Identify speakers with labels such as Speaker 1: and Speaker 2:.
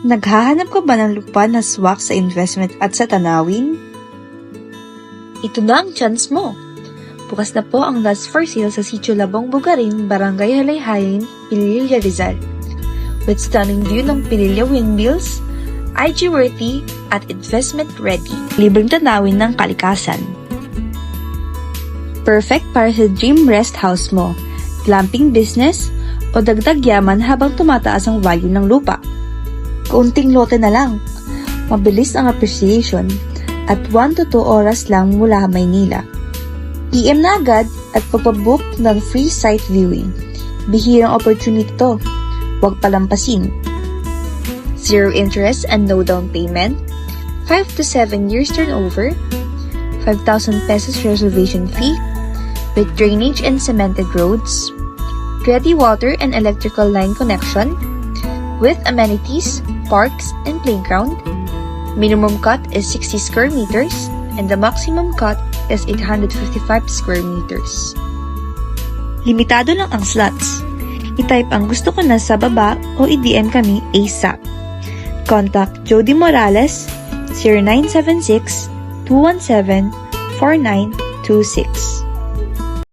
Speaker 1: Naghahanap ka ba ng lupa na swak sa investment at sa tanawin? Ito na ang chance mo! Bukas na po ang last for sale sa Sitio Labong Bugarin, Barangay Halayhayin, Pililya Rizal. With stunning view ng Pililya Windmills, IG worthy at investment ready. Libreng tanawin ng kalikasan. Perfect para sa dream rest house mo, glamping business, o dagdag yaman habang tumataas ang value ng lupa. Kaunting lote na lang. Mabilis ang appreciation at 1 to 2 oras lang mula Maynila. PM na agad at pagpabook ng free site viewing. Bihirang opportunity to. Huwag palampasin. Zero interest and no down payment. 5 to 7 years turnover. 5,000 pesos reservation fee. With drainage and cemented roads. Ready water and electrical line connection. With amenities, parks, and playground. Minimum cut is 60 square meters and the maximum cut is 855 square meters. Limitado lang ang slots. I-type ang gusto ko na sa baba o i-DM kami ASAP. Contact Jody Morales 0976 217 4926.